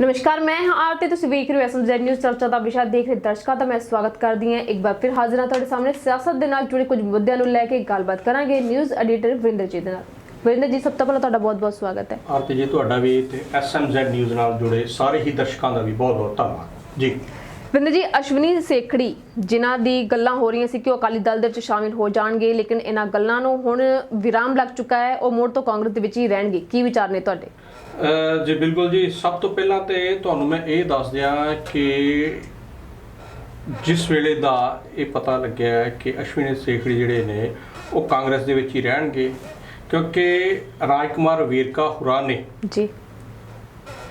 ਨਮਸਕਾਰ ਮੈਂ ਹਾਂ ਆਰਤੀ ਤੁਸੀਂ ਵੇਖ ਰਹੇ ਹੋ ਐਸਐਮਜ਼ੈਡ ਨਿਊਜ਼ ਚਰਚਾ ਦਾ ਵਿਸ਼ਾ ਦੇਖ ਰਹੇ ਦਰਸ਼ਕਾਂ ਦਾ ਮੈਂ ਸਵਾਗਤ ਕਰਦੀ ਹਾਂ। ਇੱਕ ਵਾਰ ਫਿਰ ਹਾਜ਼ਰ ਹਾਂ ਤੁਹਾਡੇ ਸਾਹਮਣੇ। ਸਿਆਸਤ ਦੇ ਨਾਲ ਜੁੜੇ ਕੁਝ ਮੁੱਦਿਆਂ ਨੂੰ ਲੈ ਕੇ ਗੱਲਬਾਤ ਕਰਾਂਗੇ ਨਿਊਜ਼ ਐਡੀਟਰ ਵਰਿੰਦਰ ਜੀ ਦੇ ਨਾਲ। ਵਰਿੰਦਰ ਜੀ ਸਭ ਤੋਂ ਪਹਿਲਾਂ ਤੁਹਾਡਾ ਬਹੁਤ-ਬਹੁਤ ਸਵਾਗਤ ਹੈ। ਆਰਤੀ ਜੀ ਤੁਹਾਡਾ ਵੀ ਤੇ ਐਸਐਮਜ਼ੈਡ ਨਿਊਜ਼ ਨਾਲ ਜੁੜੇ ਸਾਰੇ ਹੀ ਦਰਸ਼ਕਾਂ ਦਾ ਵੀ ਬਹੁਤ-ਬਹੁਤ ਧੰਨਵਾਦ। ਜੀ। ਵਰਿੰਦਰ ਜੀ ਅਸ਼ਵਨੀ ਸੇਖੜੀ ਜਿਨ੍ਹਾਂ ਦੀ ਗੱਲਾਂ ਹੋ ਰਹੀਆਂ ਸੀ ਕਿ ਉਹ ਅਕਾਲੀ ਦਲ ਦੇ ਵਿੱਚ ਸ਼ਾਮਿਲ ਹੋ ਜਾਣਗੇ ਲੇਕਿਨ ਇਹਨਾਂ ਗੱਲਾਂ ਨੂੰ ਹੁਣ ਵਿਰਾਮ ਲੱਗ ਚੁੱਕਾ ਹੈ। ਉਹ ਮੁੜ ਤੋਂ ਕਾਂਗਰਸ ਦੇ ਵਿੱਚ ਹੀ ਰਹਿਣਗੇ। ਕੀ ਵਿਚਾਰ ਨੇ ਤੁਹਾਡੇ? ਜੀ ਬਿਲਕੁਲ ਜੀ। ਸਭ ਤੋਂ ਪਹਿਲਾਂ ਤੇ ਤੁਹਾਨੂੰ ਮੈਂ ਇਹ ਦੱਸ ਦਿਆਂ ਕਿ ਜਿਸ ਵੇਲੇ ਦਾ ਇਹ ਪਤਾ ਲੱਗਿਆ ਹੈ ਕਿ ਅਸ਼ਵਨੀ ਸੇਖੜੀ ਜਿਹੜੇ ਨੇ ਉਹ ਕਾਂਗਰਸ ਦੇ ਵਿੱਚ ਹੀ ਰਹਿਣਗੇ ਕਿਉਂਕਿ ਰਾਜਕੁਮਾਰ ਵੇਰਕਾ ਹੁਰਾ ਨੇ ਜੀ।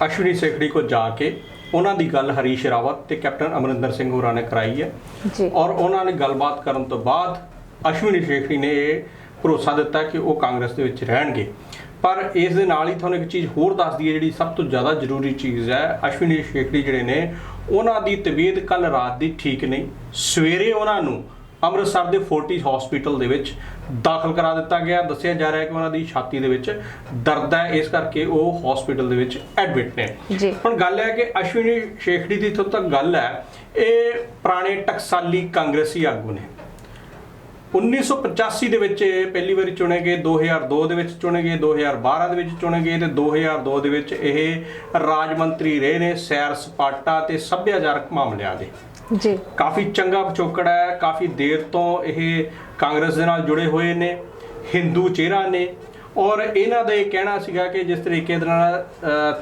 ਅਸ਼ਵਨੀ ਸੇਖੜੀ ਕੋ ਜਾ ਕੇ ਉਹਨਾਂ ਦੀ ਗੱਲ ਹਰੀਸ਼ ਰਾਵਤ ਤੇ ਕੈਪਟਨ ਅਮਰਿੰਦਰ ਸਿੰਘ ਹੋਰਾਂ ਨੇ ਕਰਾਈ ਹੈ। ਜੀ। ਔਰ ਉਹਨਾਂ ਨੇ ਗੱਲਬਾਤ ਕਰਨ ਤੋਂ ਬਾਅਦ ਅਸ਼ਵਨੀ ਸ਼ੇਖੜੀ ਨੇ ਇਹ ਭਰੋਸਾ ਦਿੱਤਾ ਕਿ ਉਹ ਕਾਂਗਰਸ ਦੇ ਵਿੱਚ ਰਹਿਣਗੇ। ਪਰ ਇਸ ਦੇ ਨਾਲ ਹੀ ਤੁਹਾਨੂੰ ਇੱਕ ਚੀਜ਼ ਹੋਰ ਦੱਸ ਦਈਏ ਜਿਹੜੀ ਸਭ ਤੋਂ ਜ਼ਿਆਦਾ ਜ਼ਰੂਰੀ ਚੀਜ਼ ਹੈ ਅਸ਼ਵਨੀ ਸ਼ੇਖੜੀ ਜਿਹੜੇ ਨੇ ਉਹਨਾਂ ਦੀ ਤਬੀਅਤ ਕੱਲ ਰਾਤ ਦੀ ਠੀਕ ਨਹੀਂ। ਸਵੇਰੇ ਉਹਨਾਂ ਨੂੰ ਅੰਮ੍ਰਿਤਸਰ ਦੇ ਫੋਰਟਿਸ ਹਸਪੀਟਲ ਦੇ ਵਿੱਚ ਦਾਖਲ ਕਰਾ ਦਿੱਤਾ ਗਿਆ। ਦੱਸਿਆ ਜਾ ਰਿਹਾ ਹੈ ਕਿ ਉਹਨਾਂ ਦੀ ਛਾਤੀ ਦੇ ਵਿੱਚ ਦਰਦ ਹੈ ਇਸ ਕਰਕੇ ਉਹ ਹਸਪੀਟਲ ਦੇ ਵਿੱਚ ਐਡਮਿਟ ਨੇ। ਹੁਣ ਗੱਲ ਹੈ ਕਿ ਅਸ਼ਵਨੀ ਸ਼ੇਖੜੀ ਦੀ ਇੱਥੋਂ ਤੱਕ ਗੱਲ ਹੈ ਇਹ ਪੁਰਾਣੇ ਟਕਸਾਲੀ ਕਾਂਗਰਸੀ ਆਗੂ ਨੇ। 1985 ਦੇ ਵਿੱਚ ਇਹ ਪਹਿਲੀ ਵਾਰੀ ਚੁਣੇ ਗਏ 2002 ਦੇ ਵਿੱਚ ਚੁਣੇ ਗਏ 2012 ਦੇ ਵਿੱਚ ਚੁਣੇ ਗਏ ਤੇ 2002 ਦੇ ਵਿੱਚ ਇਹ ਰਾਜ ਮੰਤਰੀ ਰਹੇ ਨੇ ਸੈਰ ਸਪਾਟਾ ਤੇ ਸੱਭਿਆਚਾਰਕ ਮਾਮਲਿਆਂ ਦੇ। ਜੀ। ਕਾਫੀ ਚੰਗਾ ਪਿਛੋਕੜ ਹੈ ਕਾਫੀ ਦੇਰ ਤੋਂ ਇਹ ਕਾਂਗਰਸ ਦੇ ਨਾਲ ਜੁੜੇ ਹੋਏ ਨੇ ਹਿੰਦੂ ਚਿਹਰਾ ਨੇ ਔਰ ਇਹਨਾਂ ਦਾ ਇਹ ਕਹਿਣਾ ਸੀਗਾ ਕਿ ਜਿਸ ਤਰੀਕੇ ਦੇ ਨਾਲ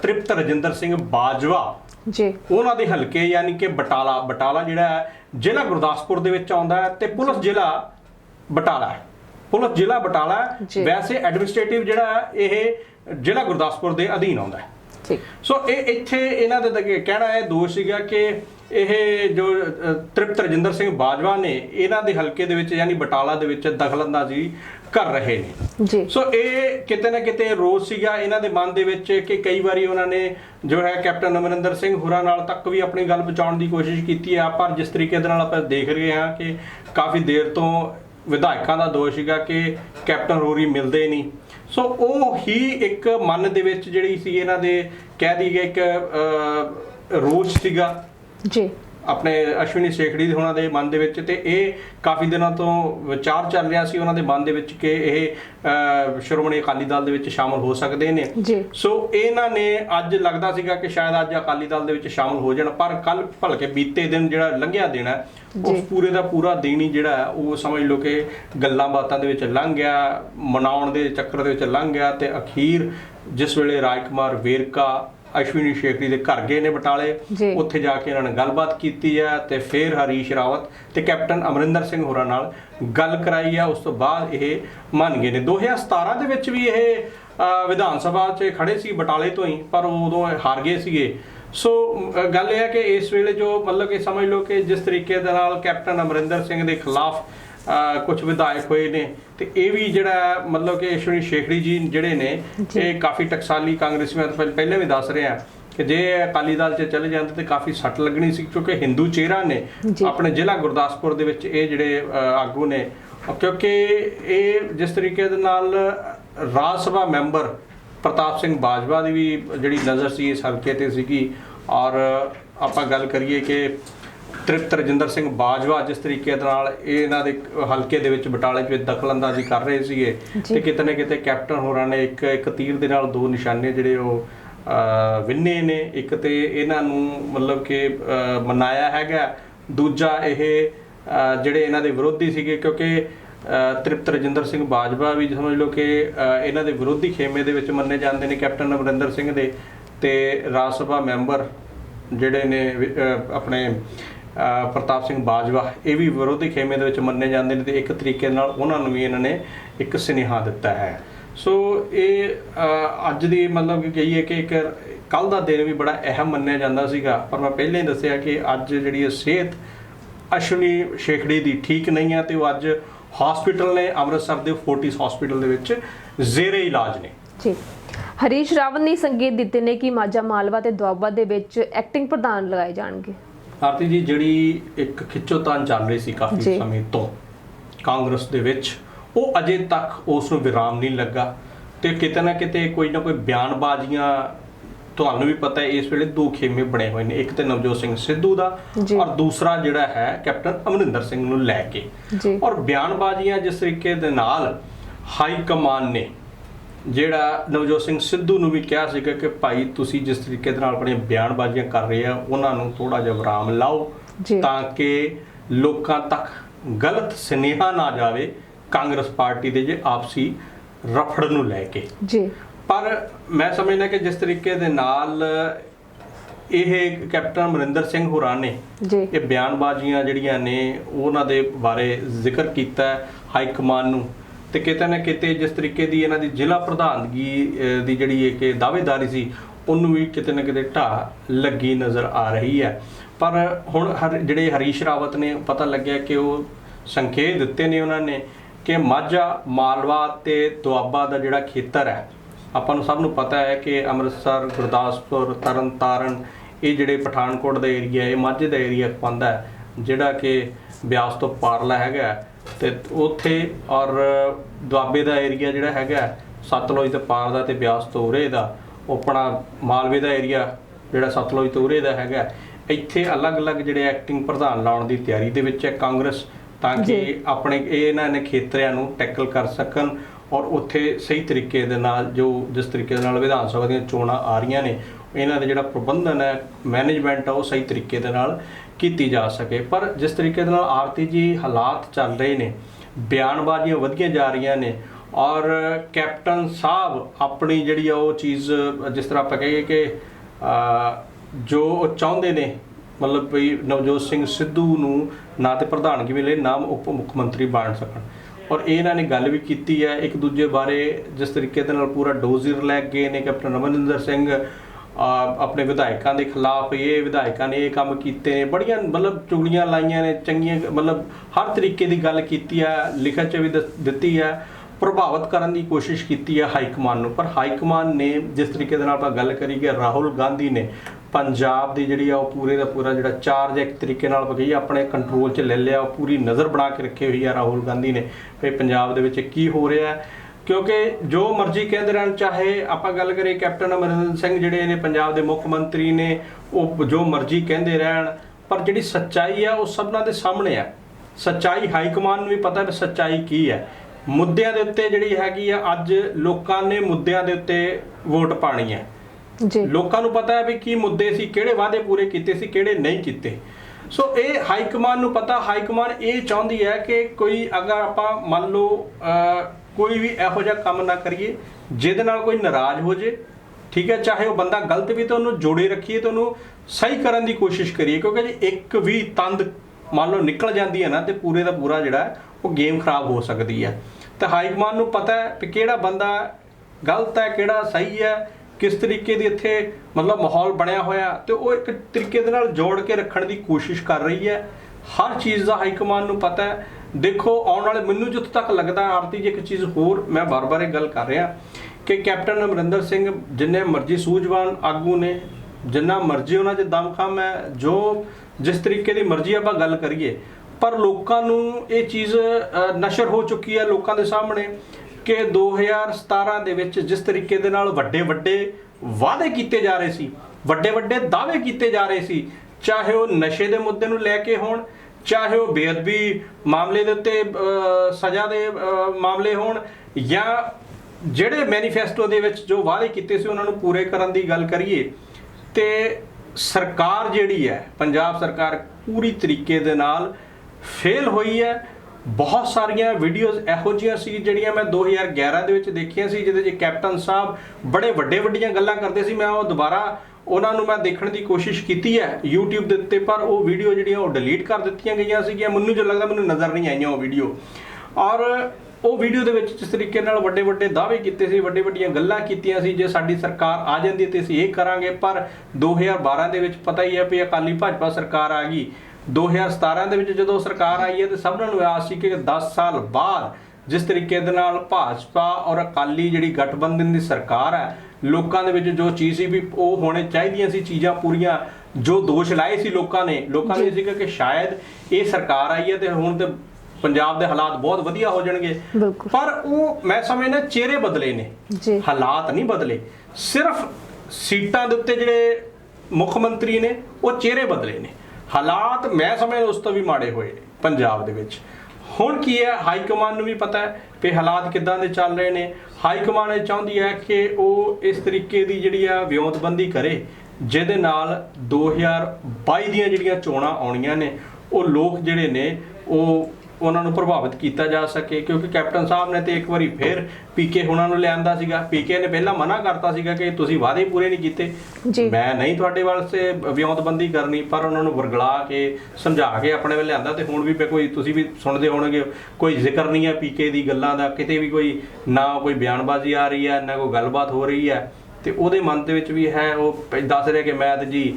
ਤ੍ਰਿਪਤ ਰਜਿੰਦਰ ਸਿੰਘ ਬਾਜਵਾ ਜੀ। ਉਹਨਾਂ ਦੇ ਹਲਕੇ ਯਾਨੀ ਕਿ ਬਟਾਲਾ ਬਟਾਲਾ ਜਿਹੜਾ ਹੈ ਜ਼ਿਲ੍ਹਾ ਗੁਰਦਾਸਪੁਰ ਦੇ ਵਿੱਚ ਆਉਂਦਾ ਹੈ ਤੇ ਪੁਲਿਸ ਜ਼ਿਲ੍ਹਾ ਬਟਾਲਾ ਹੈ। ਪੁਲਿਸ ਜ਼ਿਲ੍ਹਾ ਬਟਾਲਾ ਹੈ। ਜੀ। ਵੈਸੇ ਐਡਮਿਨਿਸਟ੍ਰੇਟਿਵ ਜਿਹੜਾ ਹੈ, ਇਹ ਜ਼ਿਲ੍ਹਾ ਗੁਰਦਾਸਪੁਰ ਦੇ ਅਧੀਨ ਆਉਂਦਾ ਹੈ। ਠੀਕ। ਸੋ ਇਹ ਇੱਥੇ ਇਹਨਾਂ ਦੇ ਤਾਂ ਕਹਿਣਾ ਇਹ ਦੋਸ਼ ਸੀਗਾ ਕਿ ਇਹ ਜੋ ਅ, ਤ੍ਰਿਪਤ ਰਜਿੰਦਰ ਸਿੰਘ ਬਾਜਵਾ ਨੇ ਇਹਨਾਂ ਦੇ ਹਲਕੇ ਦੇ ਵਿੱਚ ਯਾਨੀ ਬਟਾਲਾ ਦੇ ਵਿੱਚ ਦਖਲਅੰਦਾਜ਼ੀ ਕਰ ਰਹੇ ਨੇ। ਜੀ। ਸੋ ਇਹ ਕਿਤੇ ਨਾ ਕਿਤੇ ਰੋਜ਼ ਸੀਗਾ ਇਹਨਾਂ ਦੇ ਮਨ ਦੇ ਵਿੱਚ ਕਿ ਕਈ ਵਾਰੀ ਉਹਨਾਂ ਨੇ ਜੋ ਹੈ ਕੈਪਟਨ ਅਮਰਿੰਦਰ ਸਿੰਘ ਹੁਰਾਂ ਨਾਲ ਤੱਕ ਵੀ ਆਪਣੀ ਗੱਲ ਪਹੁੰਚਾਉਣ ਦੀ ਕੋਸ਼ਿਸ਼ ਕੀਤੀ ਹੈ। ਪਰ ਜਿਸ ਤਰੀਕੇ ਦੇ ਨਾਲ ਆਪਾਂ ਦੇਖ ਰਹੇ ਹਾਂ ਕਿ ਕਾਫੀ ਦੇਰ ਤੋਂ ਵਿਧਾਇਕਾਂ ਦਾ ਦੋਸ਼ ਸੀਗਾ ਕਿ ਕੈਪਟਨ ਹੋਰੀ ਮਿਲਦੇ ਨਹੀਂ। ਸੋ ਉਹ ਹੀ ਇੱਕ ਮਨ ਦੇ ਵਿੱਚ ਜਿਹੜੀ ਸੀ ਇਹਨਾਂ ਦੇ ਕਹਿ ਦਈਏ ਇੱਕ ਅਹ, ਰੋਸ਼ ਸੀਗਾ। ਜੀ। ਆਪਣੇ ਅਸ਼ਵਨੀ ਸ਼ੇਖੜੀ ਦੇ ਉਹਨਾਂ ਦੇ ਮਨ ਦੇ ਵਿੱਚ ਤੇ ਇਹ ਕਾਫੀ ਦਿਨਾਂ ਤੋਂ ਵਿਚਾਰ ਚੱਲ ਰਿਹਾ ਸੀ ਉਹਨਾਂ ਦੇ ਮਨ ਦੇ ਵਿੱਚ ਕਿ ਇਹ ਸ਼੍ਰੋਮਣੀ ਅਕਾਲੀ ਦਲ ਦੇ ਵਿੱਚ ਸ਼ਾਮਲ ਹੋ ਸਕਦੇ ਨੇ ਸੋ ਇਹਨਾਂ ਨੇ ਅੱਜ ਲੱਗਦਾ ਸੀਗਾ ਕਿ ਸ਼ਾਇਦ ਅੱਜ ਅਕਾਲੀ ਦਲ ਦੇ ਵਿੱਚ ਸ਼ਾਮਲ ਹੋ ਜਾਣ ਪਰ ਕੱਲ ਭਲਕੇ ਬੀਤੇ ਦਿਨ ਜਿਹੜਾ ਲੰਘਿਆ ਦਿਨ ਹੈ ਉਸ। ਪੂਰੇ ਦਾ ਪੂਰਾ ਦਿਨ ਹੀ ਜਿਹੜਾ ਉਹ ਸਮਝ ਲਓ ਕਿ ਗੱਲਾਂ ਬਾਤਾਂ ਦੇ ਵਿੱਚ ਲੰਘ ਗਿਆ ਮਨਾਉਣ ਦੇ ਚੱਕਰ ਦੇ ਵਿੱਚ ਲੰਘ ਗਿਆ ਤੇ ਅਖੀਰ ਜਿਸ ਵੇਲੇ ਰਾਜਕੁਮਾਰ ਵੇਰਕਾ ਅਸ਼ਵਨੀ ਸ਼ੇਖੜੀ ਦੇ ਘਰ ਗਏ ਨੇ ਬਟਾਲੇ। ਉੱਥੇ ਜਾ ਕੇ ਇਹਨਾਂ ਨੇ ਗੱਲਬਾਤ ਕੀਤੀ ਹੈ ਤੇ ਫਿਰ ਹਰੀਸ਼ ਰਾਵਤ ਤੇ ਕੈਪਟਨ ਅਮਰਿੰਦਰ ਸਿੰਘ ਹੋਰਾਂ ਨਾਲ ਗੱਲ ਕਰਾਈ ਹੈ। ਉਸ ਤੋਂ ਬਾਅਦ ਇਹ ਮੰਨ ਗਏ ਨੇ। 2017 ਦੇ ਵਿੱਚ ਵੀ ਇਹ ਵਿਧਾਨ ਸਭਾ 'ਚ ਖੜੇ ਸੀ ਬਟਾਲੇ ਤੋਂ ਹੀ ਪਰ ਉਦੋਂ ਹਾਰ ਗਏ ਸੀਗੇ। ਸੋ ਗੱਲ ਇਹ ਹੈ ਕਿ ਇਸ ਵੇਲੇ ਜੋ ਮਤਲਬ ਕਿ ਸਮਝ ਲਓ ਕਿ ਜਿਸ ਤਰੀਕੇ ਦੇ ਨਾਲ ਕੈਪਟਨ ਅਮਰਿੰਦਰ ਸਿੰਘ ਦੇ ਖਿਲਾਫ ਕੁਝ ਵਿਧਾਇਕ ਹੋਏ ਨੇ ਤੇ ਇਹ ਵੀ ਜਿਹੜਾ ਮਤਲਬ ਕਿ ਅਸ਼ਵਨੀ ਸ਼ੇਖੜੀ ਜੀ ਜਿਹੜੇ ਨੇ। ਇਹ ਕਾਫੀ ਟਕਸਾਲੀ ਕਾਂਗਰਸੀ ਮੈਂ ਪਹਿਲਾਂ ਵੀ ਦੱਸ ਰਿਹਾ ਕਿ ਜੇ ਅਕਾਲੀ ਦਲ 'ਚ ਚਲੇ ਜਾਂਦੇ ਤੇ ਕਾਫੀ ਸੱਟ ਲੱਗਣੀ ਸੀ ਕਿਉਂਕਿ ਹਿੰਦੂ ਚਿਹਰਾ ਨੇ। ਆਪਣੇ ਜ਼ਿਲ੍ਹਾ ਗੁਰਦਾਸਪੁਰ ਦੇ ਵਿੱਚ ਇਹ ਜਿਹੜੇ ਆਗੂ ਨੇ ਕਿਉਂਕਿ ਇਹ ਜਿਸ ਤਰੀਕੇ ਦੇ ਨਾਲ ਰਾਜ ਸਭਾ ਮੈਂਬਰ ਪ੍ਰਤਾਪ ਸਿੰਘ ਬਾਜਵਾ ਦੀ ਵੀ ਜਿਹੜੀ ਨਜ਼ਰ ਸੀ ਇਸ ਹਲਕੇ ਤੇ ਸੀਗੀ ਔਰ ਆਪਾਂ ਗੱਲ ਕਰੀਏ ਕਿ ਤ੍ਰਿਪਤ ਰਜਿੰਦਰ ਸਿੰਘ ਬਾਜਵਾ ਜਿਸ ਤਰੀਕੇ ਦੇ ਨਾਲ ਇਹ ਇਹਨਾਂ ਦੇ ਹਲਕੇ ਦੇ ਵਿੱਚ ਬਟਾਲੇ ਵਿੱਚ ਦਖਲਅੰਦਾਜ਼ੀ ਕਰ ਰਹੇ ਸੀਗੇ। ਤੇ ਕਿਤੇ ਨਾ ਕਿਤੇ ਕੈਪਟਨ ਹੋਰਾਂ ਨੇ ਇੱਕ ਇੱਕ ਤੀਰ ਦੇ ਨਾਲ ਦੋ ਨਿਸ਼ਾਨੇ ਜਿਹੜੇ ਉਹ ਵਿੰਨੇ ਨੇ। ਇੱਕ ਤੇ ਇਹਨਾਂ ਨੂੰ ਮਤਲਬ ਕਿ ਮਨਾਇਆ ਹੈਗਾ। ਦੂਜਾ ਇਹ ਜਿਹੜੇ ਇਹਨਾਂ ਦੇ ਵਿਰੋਧੀ ਸੀਗੇ ਕਿਉਂਕਿ ਤ੍ਰਿਪਤ ਰਜਿੰਦਰ ਸਿੰਘ ਬਾਜਵਾ ਵੀ ਸਮਝ ਲਓ ਕਿ ਇਹਨਾਂ ਦੇ ਵਿਰੋਧੀ ਖੇਮੇ ਦੇ ਵਿੱਚ ਮੰਨੇ ਜਾਂਦੇ ਨੇ ਕੈਪਟਨ ਅਮਰਿੰਦਰ ਸਿੰਘ ਦੇ। ਤੇ ਰਾਜ ਸਭਾ ਮੈਂਬਰ ਜਿਹੜੇ ਨੇ ਆਪਣੇ ਪ੍ਰਤਾਪ ਸਿੰਘ ਬਾਜਵਾ, ਇਹ ਵੀ ਵਿਰੋਧੀ ਖੇਮੇ ਦੇ ਵਿੱਚ ਮੰਨੇ ਜਾਂਦੇ ਨੇ ਤੇ ਇੱਕ ਤਰੀਕੇ ਨਾਲ ਉਹਨਾਂ ਨੂੰ ਵੀ ਇਹਨਾਂ ਨੇ ਇੱਕ ਸੁਨੇਹਾ ਦਿੱਤਾ ਹੈ। ਸੋ ਇਹ ਅੱਜ ਦੀ ਮਤਲਬ ਕਿ ਕਹੀਏ ਕਿ ਇੱਕ ਕੱਲ ਦਾ ਦਿਨ ਵੀ ਬੜਾ ਅਹਿਮ ਮੰਨਿਆ ਜਾਂਦਾ ਸੀਗਾ, ਪਰ ਮੈਂ ਪਹਿਲਾਂ ਹੀ ਦੱਸਿਆ ਕਿ ਅੱਜ ਜਿਹੜੀ ਸਿਹਤ ਅਸ਼ਵਨੀ ਸ਼ੇਖੜੀ ਦੀ ਠੀਕ ਨਹੀਂ ਹੈ ਤੇ ਉਹ ਅੱਜ ਹਸਪੀਟਲ ਨੇ, ਅੰਮ੍ਰਿਤਸਰ ਦੇ ਫੋਰਟਿਸ ਹਸਪੀਟਲ ਦੇ ਵਿੱਚ ਜ਼ੇਰੇ ਇਲਾਜ ਨੇ। ਜੀ। ਹਰੀਸ਼ ਰਾਵਤ ਨੇ ਸੰਕੇਤ ਦਿੱਤੇ ਨੇ ਕਿ ਮਾਝਾ ਮਾਲਵਾ ਤੇ ਦੁਆਬਾ ਦੇ ਵਿੱਚ ਐਕਟਿੰਗ ਪ੍ਰਧਾਨ ਲਗਾਏ ਜਾਣਗੇ। ਆਰਤੀ ਜੀ ਜਿਹੜੀ ਇੱਕ ਖਿੱਚੋਤਾਣ ਚੱਲ ਰਹੀ ਸੀ ਕਾਫੀ ਜੀ। ਸਮੇਂ ਤੋਂ ਕਾਂਗਰਸ ਦੇ ਵਿੱਚ ਉਹ ਅਜੇ ਤੱਕ ਉਸ ਨੂੰ ਵਿਰਾਮ ਨਹੀਂ ਲੱਗਾ ਤੇ ਕਿਤੇ ਨਾ ਕਿਤੇ ਕੋਈ ਨਾ ਕੋਈ ਬਿਆਨਬਾਜ਼ੀਆਂ ਤੁਹਾਨੂੰ ਵੀ ਪਤਾ ਹੈ ਇਸ ਵੇਲੇ ਦੋ ਖੇਮੇ ਬਣੇ ਹੋਏ ਨੇ ਇੱਕ ਤੇ ਨਵਜੋਤ ਸਿੰਘ ਸਿੱਧੂ ਦਾ ਜੀ। ਔਰ ਦੂਸਰਾ ਜਿਹੜਾ ਹੈ ਕੈਪਟਨ ਅਮਰਿੰਦਰ ਸਿੰਘ ਨੂੰ ਲੈ ਕੇ ਜੀ ਔਰ ਬਿਆਨਬਾਜ਼ੀਆਂ ਜਿਸ ਤਰੀਕੇ ਦੇ ਨਾਲ ਹਾਈ ਕਮਾਨ ਨੇ ਜਿਹੜਾ ਨਵਜੋਤ ਸਿੰਘ ਸਿੱਧੂ ਨੂੰ ਵੀ ਕਿਹਾ ਸੀਗਾ ਕਿ ਭਾਈ ਤੁਸੀਂ ਜਿਸ ਤਰੀਕੇ ਦੇ ਨਾਲ ਆਪਣੀਆਂ ਬਿਆਨਬਾਜ਼ੀਆਂ ਕਰ ਰਹੇ ਆ ਉਹਨਾਂ ਨੂੰ ਥੋੜਾ ਜਿਹਾ ਵਿਰਾਮ ਲਾਓ। ਤਾਂ ਕਿ ਲੋਕਾਂ ਤੱਕ ਗਲਤ ਸੁਨੇਹਾ ਨਾ ਜਾਵੇ ਕਾਂਗਰਸ ਪਾਰਟੀ ਦੇ ਜੇ ਆਪਸੀ ਰਫੜ ਨੂੰ ਲੈ ਕੇ। ਜੀ। ਪਰ ਮੈਂ ਸਮਝਦਾ ਕਿ ਜਿਸ ਤਰੀਕੇ ਦੇ ਨਾਲ ਇਹ ਕੈਪਟਨ ਅਮਰਿੰਦਰ ਸਿੰਘ ਹੋਰਾਂ ਨੇ ਜੀ। ਇਹ ਬਿਆਨਬਾਜ਼ੀਆਂ ਜਿਹੜੀਆਂ ਨੇ ਉਹਨਾਂ ਦੇ ਬਾਰੇ ਜ਼ਿਕਰ ਕੀਤਾ ਹਾਈ ਕਮਾਨ ਨੂੰ ਤੇ ਕਿਤੇ ਨਾ ਕਿਤੇ ਜਿਸ ਤਰੀਕੇ ਦੀ ਇਹਨਾਂ ਦੀ ਜ਼ਿਲ੍ਹਾ ਪ੍ਰਧਾਨਗੀ ਦੀ ਜਿਹੜੀ ਇਹ ਕਿ ਦਾਅਵੇਦਾਰੀ ਸੀ, ਉਹਨੂੰ ਵੀ ਕਿਤੇ ਨਾ ਕਿਤੇ ਢਾਹ ਲੱਗੀ ਨਜ਼ਰ ਆ ਰਹੀ ਹੈ। ਪਰ ਹੁਣ ਹਰ, ਜਿਹੜੇ ਹਰੀਸ਼ ਰਾਵਤ ਨੇ, ਪਤਾ ਲੱਗਿਆ ਕਿ ਉਹ ਸੰਕੇਤ ਦਿੱਤੇ ਨੇ ਉਹਨਾਂ ਨੇ ਕਿ ਮਾਝਾ, ਮਾਲਵਾ ਤੇ ਦੁਆਬਾ ਦਾ ਜਿਹੜਾ ਖੇਤਰ ਹੈ, ਆਪਾਂ ਨੂੰ ਸਭ ਨੂੰ ਪਤਾ ਹੈ ਕਿ ਅੰਮ੍ਰਿਤਸਰ, ਗੁਰਦਾਸਪੁਰ, ਤਰਨਤਾਰਨ, ਇਹ ਜਿਹੜੇ ਪਠਾਨਕੋਟ ਦਾ ਏਰੀਆ, ਇਹ ਮਾਝੇ ਦਾ ਏਰੀਆ ਪੈਂਦਾ ਜਿਹੜਾ ਕਿ ਬਿਆਸ ਤੋਂ ਪਾਰਲਾ ਹੈਗਾ ਤੇ ਉੱਥੇ ਔਰ ਦੁਆਬੇ ਦਾ ਏਰੀਆ ਜਿਹੜਾ ਹੈਗਾ ਸਤਲੁਜ ਤੇ ਪਾਰ ਦਾ ਤੇ ਬਿਆਸ ਤੋਂ ਉਰੇ ਦਾ ਆਪਣਾ ਮਾਲਵੇ ਦਾ ਏਰੀਆ ਜਿਹੜਾ ਸਤਲੁਜ ਤੋਂ ਉਰੇ ਦਾ ਹੈਗਾ। ਇੱਥੇ ਅਲੱਗ-ਅਲੱਗ ਜਿਹੜੇ ਐਕਟਿੰਗ ਪ੍ਰਧਾਨ ਲਾਉਣ ਦੀ ਤਿਆਰੀ ਦੇ ਵਿੱਚ ਹੈ ਕਾਂਗਰਸ ਤਾਂ ਕਿ। ਆਪਣੇ ਇਹ ਇਹਨਾਂ ਨੇ ਖੇਤਰਿਆਂ ਨੂੰ ਟੈਕਲ ਕਰ ਸਕਣ ਔਰ ਉੱਥੇ ਸਹੀ ਤਰੀਕੇ ਦੇ ਨਾਲ ਜੋ ਜਿਸ ਤਰੀਕੇ ਦੇ ਨਾਲ ਵਿਧਾਨ ਸਭਾ ਦੀਆਂ ਚੋਣਾਂ ਆ ਰਹੀਆਂ ਨੇ ਇਹਨਾਂ ਦਾ ਜਿਹੜਾ ਪ੍ਰਬੰਧਨ ਹੈ ਮੈਨੇਜਮੈਂਟ ਆ ਉਹ ਸਹੀ ਤਰੀਕੇ ਦੇ ਨਾਲ ਕੀਤੀ ਜਾ ਸਕੇ। ਪਰ ਜਿਸ ਤਰੀਕੇ ਦੇ ਨਾਲ ਆਰਤੀ ਜੀ ਹਾਲਾਤ ਚੱਲ ਰਹੇ ਨੇ, ਬਿਆਨਬਾਜ਼ੀਆਂ ਵਧੀਆਂ ਜਾ ਰਹੀਆਂ ਨੇ ਔਰ ਕੈਪਟਨ ਸਾਹਿਬ ਆਪਣੀ ਜਿਹੜੀ ਆ ਉਹ ਚੀਜ਼, ਜਿਸ ਤਰ੍ਹਾਂ ਆਪਾਂ ਕਹੀਏ ਕਿ ਜੋ ਉਹ ਚਾਹੁੰਦੇ ਨੇ, ਮਤਲਬ ਵੀ ਨਵਜੋਤ ਸਿੰਘ ਸਿੱਧੂ ਨੂੰ ਨਾ ਤੇ ਪ੍ਰਧਾਨਗੀ ਮਿਲੇ, ਨਾ ਉਪ ਮੁੱਖ ਮੰਤਰੀ ਬਣ ਸਕਣ। ਔਰ ਇਹਨਾਂ ਨੇ ਗੱਲ ਵੀ ਕੀਤੀ ਹੈ, ਇੱਕ ਦੂਜੇ ਬਾਰੇ ਜਿਸ ਤਰੀਕੇ ਦੇ ਨਾਲ ਪੂਰਾ ਡੋਜ਼ਰ ਲੈ ਕੇ ਗਏ ਨੇ ਕੈਪਟਨ ਅਮਰਿੰਦਰ ਸਿੰਘ ਆਪਣੇ ਵਿਧਾਇਕਾਂ ਦੇ ਖਿਲਾਫ ਇਹ ਵਿਧਾਇਕਾਂ ਨੇ ਇਹ ਕੰਮ ਕੀਤੇ ਨੇ। ਬੜੀਆਂ, ਮਤਲਬ ਚੁਗਲੀਆਂ ਲਾਈਆਂ ਨੇ, ਚੰਗੀਆਂ, ਮਤਲਬ ਹਰ ਤਰੀਕੇ ਦੀ ਗੱਲ ਕੀਤੀ ਹੈ ਲਿਖਤ ਚ ਵੀ ਦੱਸ- ਦਿੱਤੀ ਹੈ ਪ੍ਰਭਾਵਿਤ ਕਰਨ ਦੀ ਕੋਸ਼ਿਸ਼ ਕੀਤੀ ਹੈ ਹਾਈ ਕਮਾਨ ਨੂੰ। ਪਰ ਹਾਈ ਕਮਾਨ ਨੇ ਜਿਸ ਤਰੀਕੇ ਦੇ ਨਾਲ ਆਪਾਂ ਗੱਲ ਕਰੀ ਕਿ ਰਾਹੁਲ ਗਾਂਧੀ ਨੇ ਪੰਜਾਬ ਦੀ ਜਿਹੜੀ ਆ ਉਹ ਪੂਰੇ ਦਾ ਪੂਰਾ ਜਿਹੜਾ ਚਾਰਜ ਇੱਕ ਤਰੀਕੇ ਨਾਲ ਆਪਾਂ ਆਪਣੇ ਕੰਟਰੋਲ 'ਚ ਲੈ ਲਿਆ, ਉਹ ਪੂਰੀ ਨਜ਼ਰ ਬਣਾ ਕੇ ਰੱਖੀ ਹੋਈ ਆ ਰਾਹੁਲ ਗਾਂਧੀ ਨੇ। ਵੀ ਪੰਜਾਬ ਦੇ ਵਿੱਚ ਕੀ ਹੋ ਰਿਹਾ ਹੈ? ਕਿਉਂਕਿ ਜੋ ਮਰਜ਼ੀ ਕਹਿੰਦੇ ਰਹਿਣ ਚਾਹੇ ਆਪਾਂ ਗੱਲ ਕਰੀਏ ਕੈਪਟਨ ਅਮਰਿੰਦਰ ਸਿੰਘ ਜਿਹੜੇ ਨੇ ਪੰਜਾਬ ਦੇ ਮੁੱਖ ਮੰਤਰੀ ਨੇ ਉਹ ਜੋ ਮਰਜ਼ੀ ਕਹਿੰਦੇ ਰਹਿਣ ਪਰ ਜਿਹੜੀ ਸੱਚਾਈ ਆ ਉਹ ਸਭਨਾਂ ਦੇ ਸਾਹਮਣੇ ਆ। ਸੱਚਾਈ ਹਾਈ ਕਮਾਨ ਨੂੰ ਵੀ ਪਤਾ ਵੀ ਸੱਚਾਈ ਕੀ ਹੈ ਮੁੱਦਿਆਂ ਦੇ ਉੱਤੇ ਜਿਹੜੀ ਹੈਗੀ ਆ ਅੱਜ ਲੋਕਾਂ ਨੇ ਮੁੱਦਿਆਂ ਦੇ ਉੱਤੇ ਵੋਟ ਪਾਣੀ ਹੈ ਜੀ। ਲੋਕਾਂ ਨੂੰ ਪਤਾ ਹੈ ਵੀ ਕੀ ਮੁੱਦੇ ਸੀ ਕਿਹੜੇ ਵਾਅਦੇ ਪੂਰੇ ਕੀਤੇ ਸੀ ਕਿਹੜੇ ਨਹੀਂ ਕੀਤੇ। ਸੋ ਇਹ ਹਾਈ ਕਮਾਨ ਨੂੰ ਪਤਾ ਹਾਈ ਕਮਾਨ ਇਹ ਚਾਹੁੰਦੀ ਹੈ ਕਿ ਕੋਈ ਅਗਰ ਆਪਾਂ ਮੰਨ ਲਓ ਕੋਈ ਵੀ ਇਹੋ ਜਿਹਾ ਕੰਮ ਨਾ ਕਰੀਏ, ਜਿਹਦੇ ਨਾਲ ਕੋਈ ਨਾਰਾਜ਼ ਹੋ ਜੇ, ਠੀਕ ਹੈ, ਚਾਹੇ ਉਹ ਬੰਦਾ ਗਲਤ ਵੀ ਤਾਂ ਉਹਨੂੰ ਜੋੜੇ ਰੱਖੀਏ ਤਾਂ ਉਹਨੂੰ ਸਹੀ ਕਰਨ ਦੀ ਕੋਸ਼ਿਸ਼ ਕਰੀਏ, ਕਿਉਂਕਿ ਜੇ ਇੱਕ ਵੀ ਤੰਦ ਮੰਨ ਲਓ ਨਿਕਲ ਜਾਂਦੀ ਹੈ ਨਾ ਤੇ ਪੂਰੇ ਦਾ ਪੂਰਾ ਜਿਹੜਾ ਉਹ ਗੇਮ ਖਰਾਬ ਹੋ ਸਕਦੀ ਹੈ। ਤੇ ਹਾਈਕਮਾਨ ਨੂੰ ਪਤਾ ਹੈ ਕਿ ਕਿਹੜਾ ਬੰਦਾ ਗਲਤ ਹੈ, ਕਿਹੜਾ ਸਹੀ ਹੈ, ਕਿਸ ਤਰੀਕੇ ਦੀ ਇੱਥੇ ਮਤਲਬ ਮਾਹੌਲ ਬਣਿਆ ਹੋਇਆ, ਤੇ ਉਹ ਇੱਕ ਤਰੀਕੇ ਦੇ ਨਾਲ ਜੋੜ ਕੇ ਰੱਖਣ ਦੀ ਕੋਸ਼ਿਸ਼ ਕਰ ਰਹੀ ਹੈ। ਹਰ ਚੀਜ਼ ਦਾ ਹਾਈਕਮਾਨ ਨੂੰ ਪਤਾ ਹੈ ਦੇਖੋ ਆਉਣ ਵਾਲੇ ਮੈਨੂੰ ਜਿੱਥੋਂ ਤੱਕ ਲੱਗਦਾ ਹੈ, ਆਰਤੀ ਜੀ ਇੱਕ ਚੀਜ਼ ਹੋਰ ਮੈਂ ਬਾਰ-ਬਾਰ ਇਹ ਗੱਲ ਕਰ ਰਿਹਾ ਕਿ ਕੈਪਟਨ ਅਮਰਿੰਦਰ ਸਿੰਘ ਜਿੰਨੇ ਮਰਜ਼ੀ ਸੂਝਵਾਨ ਆਗੂ ਨੇ ਜਿੰਨਾ ਮਰਜ਼ੀ ਉਹਨਾਂ 'ਚ ਦਮਖਮ ਹੈ ਜੋ ਜਿਸ ਤਰੀਕੇ ਦੀ ਮਰਜ਼ੀ ਆਪਾਂ ਗੱਲ ਕਰੀਏ ਪਰ ਲੋਕਾਂ ਨੂੰ ਇਹ ਚੀਜ਼ ਨਸ਼ਰ ਹੋ ਚੁੱਕੀ ਹੈ ਲੋਕਾਂ ਦੇ ਸਾਹਮਣੇ ਕਿ 2017 ਦੇ ਵਿੱਚ ਜਿਸ ਤਰੀਕੇ ਦੇ ਨਾਲ ਵੱਡੇ ਵੱਡੇ ਵਾਅਦੇ ਕੀਤੇ ਜਾ ਰਹੇ ਸੀ ਵੱਡੇ ਵੱਡੇ ਦਾਅਵੇ ਕੀਤੇ ਜਾ ਰਹੇ ਸੀ ਚਾਹੇ ਉਹ ਨਸ਼ੇ ਦੇ ਮੁੱਦੇ ਨੂੰ ਲੈ ਕੇ ਹੋਣ ਚਾਹੇ ਉਹ ਬੇਅਦਬੀ ਮਾਮਲੇ ਦੇ ਉੱਤੇ ਸਜ਼ਾ ਦੇ ਮਾਮਲੇ ਹੋਣ ਜਾਂ ਜਿਹੜੇ ਮੈਨੀਫੈਸਟੋ ਦੇ ਵਿੱਚ ਜੋ ਵਾਅਦੇ ਕੀਤੇ ਸੀ ਉਹਨਾਂ ਨੂੰ ਪੂਰੇ ਕਰਨ ਦੀ ਗੱਲ ਕਰੀਏ, ਤੇ ਸਰਕਾਰ ਜਿਹੜੀ ਹੈ, ਪੰਜਾਬ ਸਰਕਾਰ ਪੂਰੀ ਤਰੀਕੇ ਦੇ ਨਾਲ ਫੇਲ ਹੋਈ ਹੈ। ਬਹੁਤ ਸਾਰੀਆਂ ਵੀਡੀਓਜ਼ ਇਹੋ ਜਿਹੀਆਂ ਸੀ ਜਿਹੜੀਆਂ ਮੈਂ 2011 ਦੇ ਵਿੱਚ ਦੇਖੀਆਂ ਸੀ, ਜਿਹਦੇ 'ਚ ਕੈਪਟਨ ਸਾਹਿਬ ਬੜੇ ਵੱਡੇ ਵੱਡੀਆਂ ਗੱਲਾਂ ਕਰਦੇ ਸੀ। ਮੈਂ ਉਹ ਦੁਬਾਰਾ ਉਹਨਾਂ ਨੂੰ ਮੈਂ ਦੇਖਣ ਦੀ ਕੋਸ਼ਿਸ਼ ਕੀਤੀ ਹੈ YouTube ਦੇ ਉੱਤੇ, ਪਰ ਉਹ ਵੀਡੀਓ ਜਿਹੜੀਆਂ ਉਹ ਡਿਲੀਟ ਕਰ ਦਿੱਤੀਆਂ ਗਈਆਂ ਸੀਗੀਆਂ। ਮੈਨੂੰ ਜੋ ਲੱਗਦਾ ਮੈਨੂੰ ਨਜ਼ਰ ਨਹੀਂ ਆਈਆਂ ਉਹ ਵੀਡੀਓ ਔਰ ਉਹ ਵੀਡੀਓ ਦੇ ਵਿੱਚ ਜਿਸ ਤਰੀਕੇ ਨਾਲ ਵੱਡੇ ਵੱਡੇ ਦਾਅਵੇ ਕੀਤੇ ਸੀ, ਵੱਡੇ ਵੱਡੀਆਂ ਗੱਲਾਂ ਕੀਤੀਆਂ ਸੀ, ਜੇ ਸਾਡੀ ਸਰਕਾਰ ਆ ਜਾਂਦੀ ਤੇ ਅਸੀਂ ਇਹ ਕਰਾਂਗੇ, ਪਰ 2012 ਦੇ ਵਿੱਚ ਪਤਾ ਹੀ ਹੈ ਵੀ ਅਕਾਲੀ ਭਾਜਪਾ ਸਰਕਾਰ ਆ ਗਈ। 2017 ਦੇ ਵਿੱਚ ਜਦੋਂ ਸਰਕਾਰ ਆਈ ਹੈ ਤੇ ਸਭਨਾਂ ਨੂੰ ਆਸ ਸੀ ਕਿ 10 ਸਾਲ ਬਾਅਦ ਜਿਸ ਤਰੀਕੇ ਦੇ ਨਾਲ ਭਾਜਪਾ ਔਰ ਅਕਾਲੀ ਜਿਹੜੀ ਗਠਬੰਧਨ ਦੀ ਸਰਕਾਰ ਹੈ ਲੋਕਾਂ ਦੇ ਵਿੱਚ ਜੋ ਚੀਜ਼ ਸੀ ਵੀ ਉਹ ਹੋਣੇ ਚਾਹੀਦੀਆਂ ਸੀ ਚੀਜ਼ਾਂ ਪੂਰੀਆਂ ਜੋ ਦੋਸ਼ ਲਾਏ ਸੀ ਲੋਕਾਂ ਨੇ ਲੋਕਾਂ ਨੇ ਸੀਗਾ ਕਿ ਸ਼ਾਇਦ ਇਹ ਸਰਕਾਰ ਆਈ ਹੈ ਤੇ ਹੁਣ ਤੇ ਪੰਜਾਬ ਦੇ ਹਾਲਾਤ ਬਹੁਤ ਵਧੀਆ ਹੋ ਜਾਣਗੇ। ਪਰ ਉਹ ਮੈਂ ਸਮਝਦਾ ਚਿਹਰੇ ਬਦਲੇ ਨੇ। ਹਾਲਾਤ ਨਹੀਂ ਬਦਲੇ। ਸਿਰਫ ਸੀਟਾਂ ਦੇ ਉੱਤੇ ਜਿਹੜੇ ਮੁੱਖ ਮੰਤਰੀ ਨੇ ਉਹ ਚਿਹਰੇ ਬਦਲੇ ਨੇ। ਹਾਲਾਤ ਮੈਂ ਸਮਝਦਾ ਉਸ ਤੋਂ ਵੀ ਮਾੜੇ ਹੋਏ ਪੰਜਾਬ ਦੇ ਵਿੱਚ। ਹੁਣ ਕੀ ਹੈ? ਹਾਈ ਕਮਾਂਡ ਨੂੰ ਵੀ ਪਤਾ ਹੈ ਕਿ ਹਾਲਾਤ ਕਿੱਦਾਂ ਦੇ ਚੱਲ ਰਹੇ ਨੇ। ਹਾਈ ਕਮਾਂਡ ਇਹ ਚਾਹੁੰਦੀ ਹੈ ਕਿ ਉਹ ਇਸ ਤਰੀਕੇ ਦੀ ਜਿਹੜੀ ਆ ਵਿਉਂਤਬੰਦੀ ਕਰੇ, ਜਿਹਦੇ ਨਾਲ 2022 ਦੀਆਂ ਜਿਹੜੀਆਂ ਚੋਣਾਂ ਆਉਣੀਆਂ ਨੇ, ਉਹ ਲੋਕ ਜਿਹੜੇ ਨੇ, ਉਹ ਉਹਨਾਂ ਨੂੰ ਪ੍ਰਭਾਵਿਤ ਕੀਤਾ ਜਾ ਸਕੇ ਕਿਉਂਕਿ ਕੈਪਟਨ ਸਾਹਿਬ ਨੇ ਤੇ ਇੱਕ ਵਾਰੀ ਫੇਰ ਪੀਕੇ ਹੁਣਾਂ ਨੂੰ ਲਿਆਂਦਾ ਸੀਗਾ। ਪੀਕੇ ਨੇ ਪਹਿਲਾਂ ਮਨਾ ਕਰਤਾ ਸੀਗਾ ਕਿ ਤੁਸੀਂ ਵਾਅਦੇ ਪੂਰੇ ਨਹੀਂ ਕੀਤੇ। ਮੈਂ ਨਹੀਂ ਤੁਹਾਡੇ ਵਾਸਤੇ ਵਿਉਂਤਬੰਦੀ ਕਰਨੀ ਪਰ ਉਹਨਾਂ ਨੂੰ ਵਰਗਲਾ ਕੇ ਸਮਝਾ ਕੇ ਆਪਣੇ ਵੱਲ ਲਿਆਂਦਾ ਤੇ ਹੁਣ ਵੀ ਕੋਈ ਤੁਸੀਂ ਵੀ ਸੁਣਦੇ ਹੋਣਗੇ ਕੋਈ ਜ਼ਿਕਰ ਨਹੀਂ ਹੈ ਪੀਕੇ ਦੀ ਗੱਲਾਂ ਦਾ ਕਿਤੇ ਵੀ ਕੋਈ ਨਾ ਕੋਈ ਬਿਆਨਬਾਜ਼ੀ ਆ ਰਹੀ ਹੈ ਨਾ ਕੋਈ ਗੱਲਬਾਤ ਹੋ ਰਹੀ ਹੈ। ਤੇ ਉਹਦੇ ਮਨ ਦੇ ਵਿੱਚ ਵੀ ਹੈ ਉਹ ਦੱਸ ਰਿਹਾ ਕਿ ਮੈਂ ਤੇ ਜੀ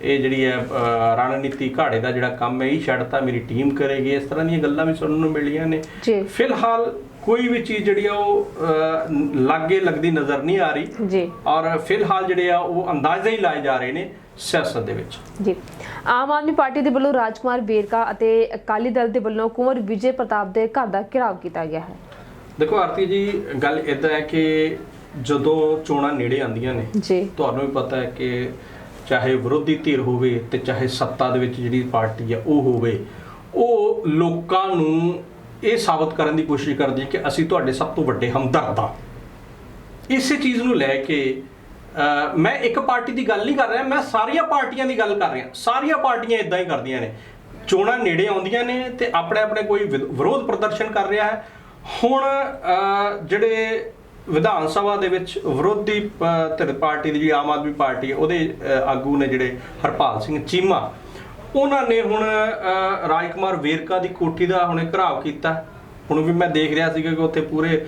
ਇਹ ਜਿਹੜੀ ਹੈ ਰਣਨੀਤੀ ਘਾੜੇ ਦਾ ਜਿਹੜਾ ਕੰਮ ਹੈ ਇਹ ਛੱਡਤਾ ਮੇਰੀ ਟੀਮ ਕਰੇਗੀ। ਇਸ ਤਰ੍ਹਾਂ ਦੀਆਂ ਗੱਲਾਂ ਵੀ ਸੁਣਨ ਨੂੰ ਮਿਲੀਆਂ ਨੇ। ਫਿਲਹਾਲ ਕੋਈ ਵੀ ਚੀਜ਼ ਜਿਹੜੀ ਆ ਉਹ ਲਾਗੇ ਲੱਗਦੀ ਨਜ਼ਰ ਨਹੀਂ ਆ ਰਹੀ। ਜੀ। ਔਰ ਫਿਲਹਾਲ ਜਿਹੜੇ ਆ ਉਹ ਅੰਦਾਜ਼ੇ ਹੀ ਲਾਏ ਜਾ ਰਹੇ ਨੇ ਸਿਆਸਤ ਦੇ ਵਿੱਚ। ਜੀ। ਆਮ ਆਦਮੀ ਪਾਰਟੀ ਦੇ ਵੱਲੋਂ ਰਾਜਕੁਮਾਰ ਵੇਰਕਾ ਅਤੇ ਅਕਾਲੀ ਦਲ ਦੇ ਵੱਲੋਂ ਕੁੰਵਰ ਵਿਜੇ ਪ੍ਰਤਾਪ ਦੇ ਘਰ ਦਾ ਘਿਰਾਵ ਕੀਤਾ ਗਿਆ ਹੈ। ਦੇਖੋ ਆਰਤੀ ਜੀ ਗੱਲ ਇਦਾਂ ਹੈ ਕਿ ਜਦੋਂ ਚੋਣਾਂ ਨੇੜੇ ਆਉਂਦੀਆਂ ਨੇ ਜੀ। ਤੁਹਾਨੂੰ ਵੀ ਪਤਾ ਹੈ ਕਿ ਚਾਹੇ ਵਿਰੋਧੀ ਧਿਰ ਹੋਵੇ ਤੇ ਚਾਹੇ ਸੱਤਾ ਦੇ ਵਿੱਚ ਜਿਹੜੀ ਪਾਰਟੀ ਹੈ ਉਹ ਹੋਵੇ, ਉਹ ਲੋਕਾਂ ਨੂੰ ਇਹ ਸਾਬਤ ਕਰਨ ਦੀ ਕੋਸ਼ਿਸ਼ ਕਰਦੀ ਹੈ ਕਿ ਅਸੀਂ ਤੁਹਾਡੇ ਸਭ ਤੋਂ ਵੱਡੇ ਹਮਦਰਦ ਹਾਂ। ਇਸੇ ਚੀਜ਼ ਨੂੰ ਲੈ ਕੇ ਮੈਂ ਇੱਕ ਪਾਰਟੀ ਦੀ ਗੱਲ ਨਹੀਂ ਕਰ ਰਿਹਾ, ਮੈਂ ਸਾਰੀਆਂ ਪਾਰਟੀਆਂ ਦੀ ਗੱਲ ਕਰ ਰਿਹਾ। ਸਾਰੀਆਂ ਪਾਰਟੀਆਂ ਇਦਾਂ ਹੀ ਕਰਦੀਆਂ ਨੇ। ਚੋਣਾਂ ਨੇੜੇ ਆਉਂਦੀਆਂ ਨੇ ਤੇ ਆਪਣੇ ਆਪਣੇ ਕੋਈ ਵਿਦ- ਵਿਰੋਧ ਪ੍ਰਦਰਸ਼ਨ ਕਰ ਰਿਹਾ ਹੈ। ਹੁਣ ਜਿਹੜੇ ਵਿਧਾਨ ਸਭਾ ਦੇ ਵਿੱਚ ਵਿਰੋਧੀ ਧਿਰ ਪਾਰਟੀ ਦੀ ਜਿਹੜੀ ਆਮ ਆਦਮੀ ਪਾਰਟੀ ਹੈ ਉਹਦੇ ਆਗੂ ਨੇ ਜਿਹੜੇ ਹਰਪਾਲ ਸਿੰਘ ਚੀਮਾ ਉਹਨਾਂ ਨੇ ਹੁਣ ਅਹ, ਰਾਜਕੁਮਾਰ ਵੇਰਕਾ ਦੀ ਕੋਠੀ ਦਾ ਹੁਣੇ ਘਰਾਵ ਕੀਤਾ। ਹੁਣ ਵੀ ਮੈਂ ਦੇਖ ਰਿਹਾ ਸੀਗਾ ਕਿ ਉੱਥੇ ਪੂਰੇ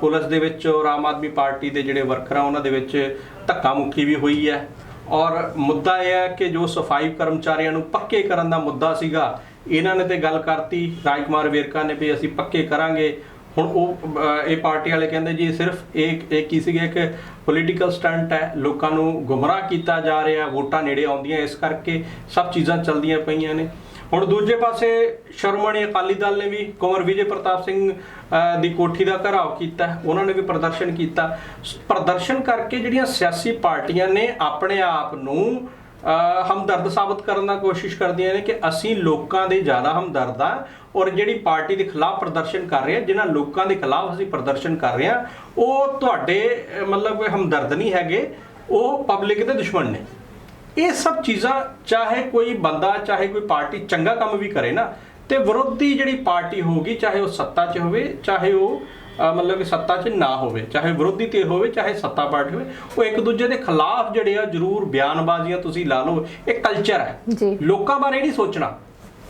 ਪੁਲਿਸ ਦੇ ਵਿੱਚ ਔਰ ਆਮ ਆਦਮੀ ਪਾਰਟੀ ਦੇ ਜਿਹੜੇ ਵਰਕਰ ਆ ਉਹਨਾਂ ਦੇ ਵਿੱਚ ਧੱਕਾ ਮੁੱਕੀ ਵੀ ਹੋਈ ਹੈ। ਔਰ ਮੁੱਦਾ ਇਹ ਹੈ ਕਿ ਜੋ ਸਫ਼ਾਈ ਕਰਮਚਾਰੀਆਂ ਨੂੰ ਪੱਕੇ ਕਰਨ ਦਾ ਮੁੱਦਾ ਸੀਗਾ ਇਹਨਾਂ ਨੇ ਤੇ ਗੱਲ ਕਰਤੀ। ਰਾਜਕੁਮਾਰ ਵੇਰਕਾ ਨੇ ਵੀ ਅਸੀਂ ਪੱਕੇ ਕਰਾਂਗੇ। ਹੁਣ ਉਹ ਇਹ ਪਾਰਟੀ ਵਾਲੇ ਕਹਿੰਦੇ ਜੀ ਸਿਰਫ ਇੱਕ ਇੱਕ ਕੀ ਸੀਗਾ ਕਿ ਪੋਲੀਟੀਕਲ ਸਟੰਟ ਹੈ। ਲੋਕਾਂ ਨੂੰ ਗੁੰਮਰਾਹ ਕੀਤਾ ਜਾ ਰਿਹਾ ਵੋਟਾਂ ਨੇੜੇ ਆਉਂਦੀਆਂ ਇਸ ਕਰਕੇ ਸਭ ਚੀਜ਼ਾਂ ਚੱਲਦੀਆਂ ਪਈਆਂ ਨੇ। ਹੁਣ ਦੂਜੇ ਪਾਸੇ ਸ਼ਰਮਣੀ ਅਕਾਲੀ ਦਲ ਨੇ ਵੀ ਕੁੰਵਰ ਵਿਜੇ ਪ੍ਰਤਾਪ ਸਿੰਘ ਦੀ ਕੋਠੀ ਦਾ ਘਰਾਓ ਕੀਤਾ ਉਹਨਾਂ ਨੇ ਵੀ ਪ੍ਰਦਰਸ਼ਨ ਕੀਤਾ। ਪ੍ਰਦਰਸ਼ਨ ਕਰਕੇ ਜਿਹੜੀਆਂ ਸਿਆਸੀ ਪਾਰਟੀਆਂ ਨੇ ਆਪਣੇ ਆਪ ਨੂੰ ਅਹ, ਹਮਦਰਦ ਸਾਬਤ ਕਰਨ ਦਾ ਕੋਸ਼ਿਸ਼ ਕਰਦੀਆਂ ਨੇ ਕਿ ਅਸੀਂ ਲੋਕਾਂ ਦੇ ਜ਼ਿਆਦਾ ਹਮਦਰਦ ਆ ਔਰ ਜਿਹੜੀ ਪਾਰਟੀ ਦੇ ਖਿਲਾਫ ਪ੍ਰਦਰਸ਼ਨ ਕਰ ਰਹੇ ਆ ਜਿਨ੍ਹਾਂ ਲੋਕਾਂ ਦੇ ਖਿਲਾਫ ਅਸੀਂ ਪ੍ਰਦਰਸ਼ਨ ਕਰ ਰਹੇ ਆ ਉਹ ਤੁਹਾਡੇ ਮਤਲਬ ਕੋਈ ਹਮਦਰਦ ਨਹੀਂ ਹੈਗੇ ਉਹ ਪਬਲਿਕ ਦੇ ਦੁਸ਼ਮਣ ਨੇ। ਇਹ ਸਭ ਚੀਜ਼ਾਂ ਚਾਹੇ ਕੋਈ ਬੰਦਾ ਚਾਹੇ ਕੋਈ ਪਾਰਟੀ ਚੰਗਾ ਕੰਮ ਵੀ ਕਰੇ ਨਾ ਤੇ ਵਿਰੋਧੀ ਜਿਹੜੀ ਪਾਰਟੀ ਹੋਗੀ ਚਾਹੇ ਉਹ ਸੱਤਾ 'ਚ ਹੋਵੇ ਚਾਹੇ ਉਹ ਮਤਲਬ ਕਿ ਸੱਤਾ 'ਚ ਨਾ ਹੋਵੇ ਚਾਹੇ ਵਿਰੋਧੀ ਧਿਰ ਹੋਵੇ ਚਾਹੇ ਸੱਤਾ ਪਾਰਟੀ ਹੋਵੇ ਉਹ ਇੱਕ ਦੂਜੇ ਦੇ ਖਿਲਾਫ ਜਿਹੜੇ ਆ ਜ਼ਰੂਰ ਬਿਆਨਬਾਜ਼ੀਆਂ ਤੁਸੀਂ ਲਾ ਲਓ ਇਹ ਕਲਚਰ ਹੈ। ਲੋਕਾਂ ਬਾਰੇ ਨਹੀਂ ਸੋਚਣਾ।